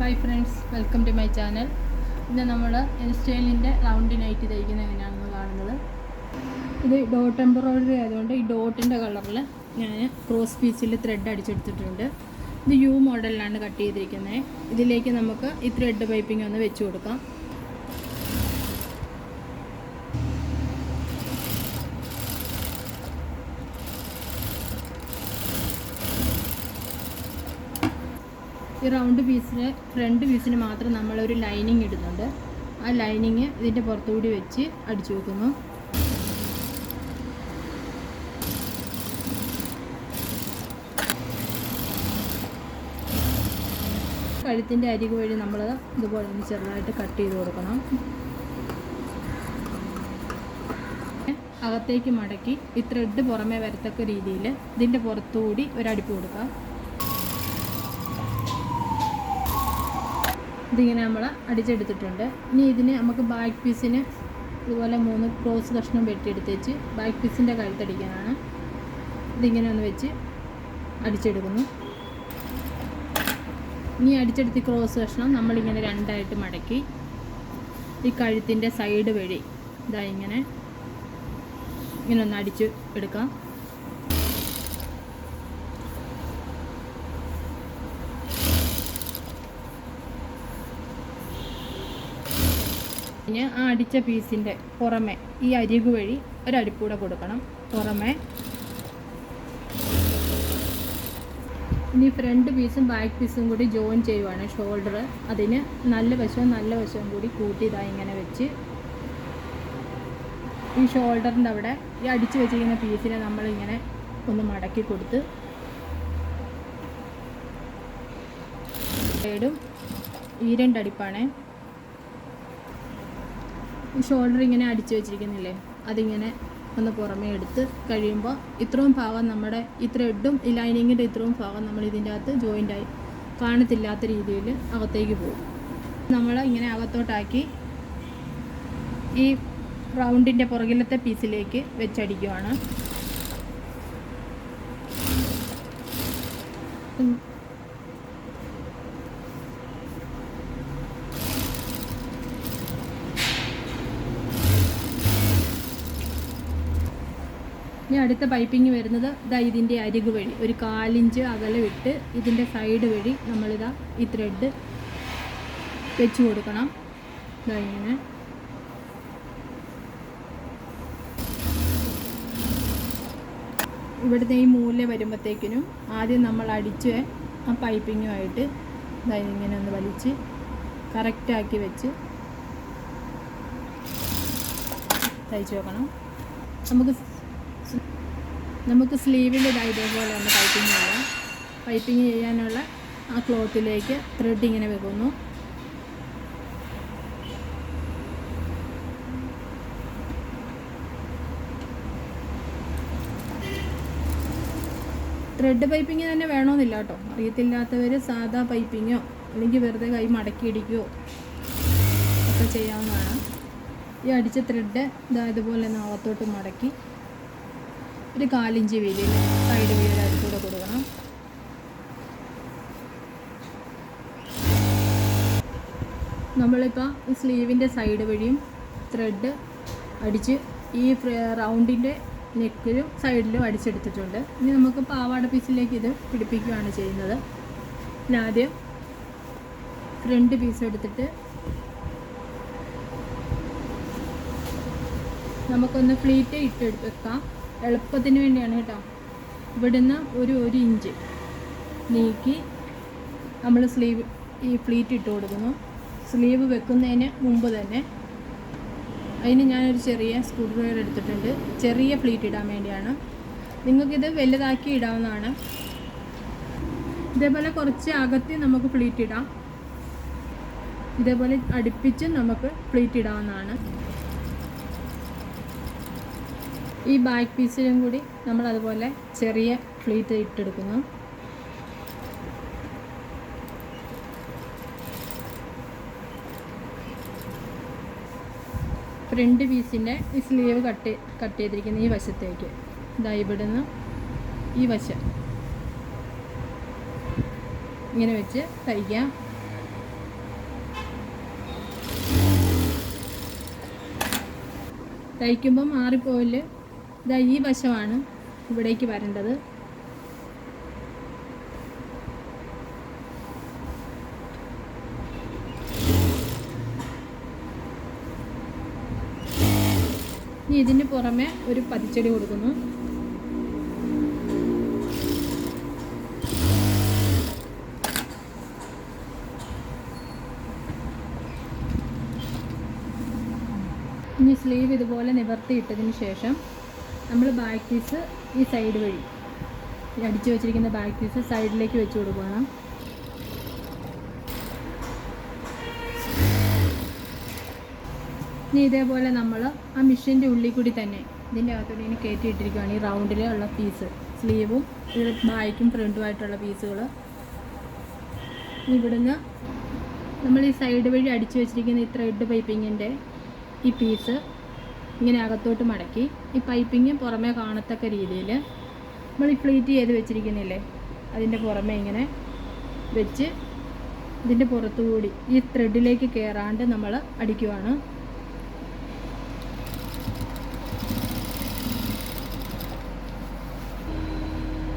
Hi friends welcome to my channel ഇന്ന് നമ്മൾ എൻസ്റ്റൈലിന്റെ round night തയ്ക്കുന്നത് എങ്ങനെയാണെന്ന് കാണുന്നത്. ഇത് ഡോട്ട് എംബ്രോയിഡറി ആയതുകൊണ്ട് ഈ ഡോട്ടിന്റെ കളറിൽ ഞാൻ ക്രോസ് പീസിൽ ത്രെഡ് അടിച്ചെടുത്തിട്ടുണ്ട്. ഇത് യു മോഡലിലാണ് കട്ട് ചെയ്തിരിക്കുന്നത്. ഇതിലേക്ക് നമുക്ക് ഈ ത്രെഡ് പൈപ്പിംഗ് ഒന്ന് വെച്ച് കൊടുക്കാം. ഈ റൗണ്ട് പീസിന് ഫ്രണ്ട് പീസിന് മാത്രം നമ്മളൊരു ലൈനിങ് ഇടുന്നുണ്ട്. ആ ലൈനിങ് ഇതിന്റെ പുറത്തുകൂടി വെച്ച് അടിച്ചു വെക്കുന്നു. കഴുത്തിന്റെ അരികു വഴി നമ്മൾ ഇതുപോലെ ഒന്ന് ചെറുതായിട്ട് കട്ട് ചെയ്ത് കൊടുക്കണം. അകത്തേക്ക് മടക്കി ഈ ത്രെഡ് പുറമേ വരത്തക്ക രീതിയിൽ ഇതിന്റെ പുറത്തുകൂടി ഒരടിപ്പ് കൊടുക്കാം. ഇതിങ്ങനെ നമ്മൾ അടിച്ചെടുത്തിട്ടുണ്ട്. ഇനി ഇതിന് നമുക്ക് ബാക്ക് പീസിന് ഇതുപോലെ മൂന്ന് ക്രോസ് കഷ്ണം വെട്ടിയെടുത്തേച്ച് ബാക്ക് പീസിന്റെ കഴുത്തടിക്കാനാണ് ഇതിങ്ങനെ ഒന്ന് വെച്ച് അടിച്ചെടുക്കുന്നു. ഇനി അടിച്ചെടുത്ത് ക്രോസ് കഷ്ണം നമ്മളിങ്ങനെ രണ്ടായിട്ട് മടക്കി ഈ കഴുത്തിന്റെ സൈഡ് വഴി ഇതാ ഇങ്ങനെ ഇങ്ങനെ ഒന്ന് അടിച്ച് എടുക്കാം. പിന്നെ ആ അടിച്ച പീസിന്റെ പുറമെ ഈ അരികു വഴി ഒരരിപ്പൂടെ കൊടുക്കണം. പുറമെ ഇനി ഫ്രണ്ട് പീസും ബാക്ക് പീസും കൂടി ജോയിൻ ചെയ്യുവാണ് ഷോൾഡർ അതിന് നല്ല വശവും നല്ല വശവും കൂടി കൂട്ടിയതായി ഇങ്ങനെ വെച്ച് ഈ ഷോൾഡറിന്റെ അവിടെ ഈ അടിച്ചു വെച്ചിരിക്കുന്ന പീസിനെ നമ്മളിങ്ങനെ ഒന്ന് മടക്കി കൊടുത്ത് സൈഡും ഈ രണ്ടടിപ്പാണേ. ഷോൾഡർ ഇങ്ങനെ അടിച്ചു വെച്ചിരിക്കുന്നില്ലേ? അതിങ്ങനെ ഒന്ന് പുറമേ എടുത്ത് കഴിയുമ്പോൾ ഇത്രയും ഭാഗം നമ്മുടെ ഈ ത്രെഡും ഈ ലൈനിങ്ങിന്റെ ഇത്രയും ഭാഗം നമ്മൾ ഇതിന്റെ അകത്ത് ജോയിന്റായി കാണത്തില്ലാത്ത രീതിയിൽ അകത്തേക്ക് പോകും. നമ്മൾ ഇങ്ങനെ അകത്തോട്ടാക്കി ഈ റൗണ്ടിന്റെ പുറകിലത്തെ പീസിലേക്ക് വെച്ചടിക്കുവാണ്. ഇനി അടുത്ത പൈപ്പിംഗ് വരുന്നത് ഇതാ ഇതിന്റെ അരികു വഴി. ഒരു കാലിഞ്ച് അകലെ വിട്ട് ഇതിന്റെ സൈഡ് വഴി നമ്മളിതാ ഈ ത്രെഡ് വെച്ച് കൊടുക്കണം. ഇതാ ഇങ്ങനെ. ഇവിടുത്തെ ഈ മൂല വരുമ്പോഴത്തേക്കിനും ആദ്യം നമ്മൾ അടിച്ച് ആ പൈപ്പിങ്ങുമായിട്ട് ഇതാ ഇങ്ങനെ ഒന്ന് വലിച്ച് കറക്റ്റാക്കി വെച്ച് തയ്ച്ച് വെക്കണം. നമുക്ക് നമുക്ക് സ്ലീവിന്റെ ഇതാ ഇതേപോലെ ഒന്ന് പൈപ്പിംഗ് ചെയ്യാം. പൈപ്പിംഗ് ചെയ്യാനുള്ള ആ ക്ലോത്തിലേക്ക് ത്രെഡ് ഇങ്ങനെ വെക്കുന്നു. ത്രെഡ് പൈപ്പിംഗ് തന്നെ വേണമെന്നില്ല കേട്ടോ. അറിയത്തില്ലാത്തവർ സാധാ പൈപ്പിങ്ങോ അല്ലെങ്കിൽ വെറുതെ കൈ മടക്കി ഇടിക്കുകയോ ഒക്കെ ചെയ്യാവുന്നതാണ്. ഈ അടിച്ച ത്രെഡ് ഇതായതുപോലെ അകത്തോട്ട് മടക്കി ഒരു കാലിഞ്ച് വീതി സൈഡ് വീതിയിൽ കൂടെ കൊടുക്കണം. നമ്മളിപ്പോൾ ഈ സ്ലീവിന്റെ സൈഡ് വഴിയും ത്രെഡ് അടിച്ച് ഈ റൗണ്ടിന്റെ നെക്കിലും സൈഡിലും അടിച്ചെടുത്തിട്ടുണ്ട്. ഇനി നമുക്ക് പാവാട പീസിലേക്ക് ഇത് പിടിപ്പിക്കുകയാണ് ചെയ്യുന്നത്. ഇനി ആദ്യം ഫ്രണ്ട് പീസ് എടുത്തിട്ട് നമുക്കൊന്ന് ഫ്ലീറ്റ് ഇട്ട് വെക്കാം. എളുപ്പത്തിന് വേണ്ടിയാണ് കേട്ടോ. ഇവിടുന്ന് ഒരു ഒരു ഇഞ്ച് നീക്കി നമ്മൾ സ്ലീവ് ഈ ഫ്ലീറ്റ് ഇട്ട് കൊടുക്കുന്നു. സ്ലീവ് വെക്കുന്നതിന് മുമ്പ് തന്നെ അതിന് ഞാനൊരു ചെറിയ സ്ക്രൂ ഡ്രൈവർ എടുത്തിട്ടുണ്ട്. ചെറിയ ഫ്ലീറ്റ് ഇടാൻ വേണ്ടിയാണ്. നിങ്ങൾക്കിത് വലുതാക്കി ഇടാവുന്നതാണ്. ഇതേപോലെ കുറച്ച് അകത്തി നമുക്ക് ഫ്ലീറ്റ് ഇടാം. ഇതേപോലെ അടുപ്പിച്ച് നമുക്ക് ഫ്ലീറ്റ് ഇടാവുന്നതാണ്. ഈ ബാക്ക് പീസിലും കൂടി നമ്മൾ അതുപോലെ ചെറിയ ഫ്ലീറ്റ് ഇട്ടെടുക്കുന്നു. ഫ്രണ്ട് പീസിന്റെ ഈ സ്ലീവ് കട്ട് കട്ട് ചെയ്തിരിക്കുന്ന ഈ വശത്തേക്ക്. ഇതാ ഇവിടുന്ന് ഈ വശം. ഇങ്ങനെ വെച്ച് തയ്ക്കാം. തയ്ക്കുമ്പോൾ മാറിപ്പോയിൽ ഇതാ ഈ വശമാണ് ഇവിടേക്ക് വരേണ്ടത്. ഇനി ഇതിന് പുറമെ ഒരു പതിച്ചടി കൊടുക്കുന്നു. ഇനി സ്ലീവ് ഇതുപോലെ നിവർത്തിയിട്ടതിന് ശേഷം നമ്മൾ ബാക്ക് പീസ് ഈ സൈഡ് വഴി. അടിച്ചു വെച്ചിരിക്കുന്ന ബാക്ക് പീസ് സൈഡിലേക്ക് വെച്ച് കൊടുക്കണം ഇനി ഇതേപോലെ നമ്മൾ ആ മിഷീന്റെ ഉള്ളിൽ കൂടി തന്നെ ഇതിന്റെ അകത്തോടെ ഇനി കയറ്റിയിട്ടിരിക്കുകയാണ് ഈ റൗണ്ടിലുള്ള പീസ് സ്ലീവും ഇത് ബാക്കും ഫ്രണ്ടുമായിട്ടുള്ള പീസുകൾ ഇവിടുന്ന് നമ്മൾ ഈ സൈഡ് വഴി അടിച്ചു വെച്ചിരിക്കുന്ന ഈ ത്രെഡ് പൈപ്പിങ്ങിന്റെ ഈ പീസ് ഇങ്ങനെ അകത്തോട്ട് മടക്കി ഈ പൈപ്പിങ് പുറമേ കാണത്തക്ക രീതിയിൽ നമ്മൾ ഈ പ്ലീറ്റ് ചെയ്ത് വെച്ചിരിക്കുന്നില്ലേ? അതിന്റെ പുറമേ ഇങ്ങനെ വെച്ച് ഇതിന്റെ പുറത്തുകൂടി ഈ ത്രെഡിലേക്ക് കയറാണ്ട് നമ്മൾ അടിക്കുവാണ്.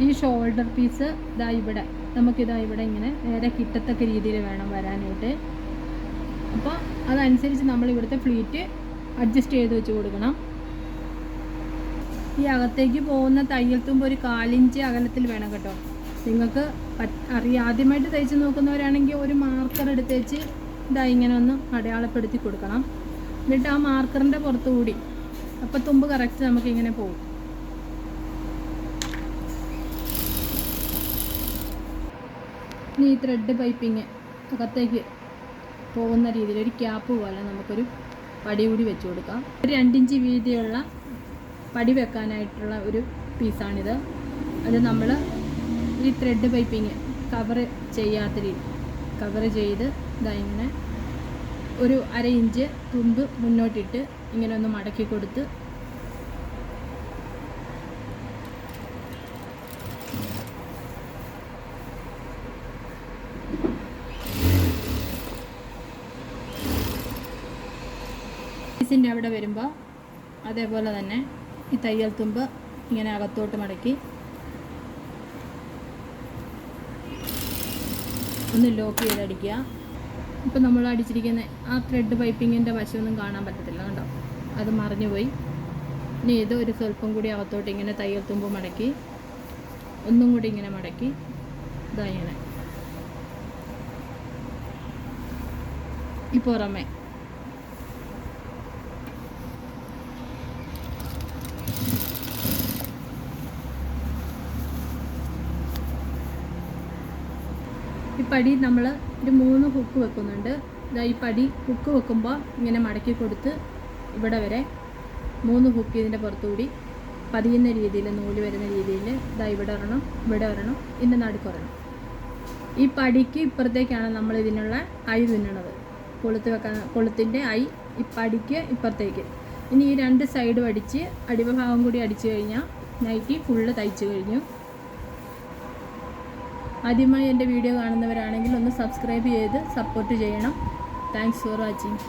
ഈ ഷോൾഡർ പീസ് ഇതാ ഇവിടെ. നമുക്കിതാ ഇവിടെ ഇങ്ങനെ നേരെ കിട്ടത്തക്ക രീതിയിൽ വേണം വരാനായിട്ട്. അപ്പോൾ അതനുസരിച്ച് നമ്മൾ ഇവിടുത്തെ ഫ്ലീറ്റ് അഡ്ജസ്റ്റ് ചെയ്ത് വെച്ച് കൊടുക്കണം. ഈ അകത്തേക്ക് പോകുന്ന തയ്യൽ തുമ്പ് ഒരു കാലിഞ്ച് അകലത്തിൽ വേണം കേട്ടോ. നിങ്ങൾക്ക് അറിയ ആദ്യമായിട്ട് തയ്ച്ച് നോക്കുന്നവരാണെങ്കിൽ ഒരു മാർക്കർ എടുത്തേച്ച് ഇതാ ഇങ്ങനെ ഒന്ന് അടയാളപ്പെടുത്തി കൊടുക്കണം. എന്നിട്ട് ആ മാർക്കറിന്റെ പുറത്തുകൂടി അപ്പോൾ തുമ്പ് കറക്റ്റ് നമുക്കിങ്ങനെ പോകും. ഇനി ഈ ത്രെഡ് പൈപ്പിങ് അകത്തേക്ക് പോകുന്ന രീതിയിൽ ഒരു ക്യാപ്പ് പോലെ നമുക്കൊരു പടി കൂടി വെച്ച് കൊടുക്കാം. ഒരു രണ്ടിഞ്ച് വീതിയുള്ള പടി വെക്കാനായിട്ടുള്ള ഒരു പീസാണിത്. അത് നമ്മൾ ഈ ത്രെഡ് പൈപ്പിങ് കവർ ചെയ്യാത്ത രീതി കവർ ചെയ്ത് ഇങ്ങനെ ഒരു അര ഇഞ്ച് തുമ്പ് മുന്നോട്ടിട്ട് ഇങ്ങനെ ഒന്ന് മടക്കി കൊടുത്ത് പീസിന്റെ അവിടെ വരുമ്പോൾ അതേപോലെ തന്നെ ഈ തയ്യൽ തുമ്പ് ഇങ്ങനെ അകത്തോട്ട് മടക്കി. ഒന്ന് ലോക്ക് ചെയ്തടിക്കുക. ഇപ്പം നമ്മൾ അടിച്ചിരിക്കുന്ന ആ ത്രെഡ് പൈപ്പിങ്ങിന്റെ വശമൊന്നും കാണാൻ പറ്റത്തില്ല കണ്ടോ? അത് മറിഞ്ഞു പോയി. ഇനി ഇത് ഒരു സ്വല്പം കൂടി അകത്തോട്ട് ഇങ്ങനെ തയ്യൽ തുമ്പ് മടക്കി. ഒന്നും കൂടി ഇങ്ങനെ മടക്കി. ഇതാ ഇങ്ങനെ. ഈ പുറമെ. പടി നമ്മൾ ഒരു മൂന്ന് ഹുക്ക് വെക്കുന്നുണ്ട്. ഇതാ ഈ പടി ഹുക്ക് വെക്കുമ്പോൾ ഇങ്ങനെ മടക്കി കൊടുത്ത് ഇവിടെ വരെ മൂന്ന് ഹുക്ക് ഇതിന്റെ പുറത്തുകൂടി പതിയുന്ന രീതിയിൽ നൂൽ വരുന്ന രീതിയിൽ ഇതാ ഇവിടെ ഒരെണ്ണം ഇവിടെ ഒരെണ്ണം ഇതിന്റെ നടുക്കൊരെണ്ണം ഈ പടിക്ക് ഇപ്പുറത്തേക്കാണ് നമ്മൾ ഇതിനുള്ള ഐ തുന്നണത് കൊളുത്ത് വെക്കാൻ കൊളുത്തിന്റെ ഐ ഈ പടിക്ക് ഇപ്പുറത്തേക്ക്. ഇനി ഈ രണ്ട് സൈഡും അടിച്ച് അടിവഭാഗം കൂടി അടിച്ചു കഴിഞ്ഞാൽ നൈറ്റി ഫുള്ള് തയ്ച്ചു കഴിഞ്ഞു. ആദ്യമായി എന്റെ വീഡിയോ കാണുന്നവരാണെങ്കിൽ ഒന്ന് സബ്സ്ക്രൈബ് ചെയ്ത് സപ്പോർട്ട് ചെയ്യണം. Thanks for watching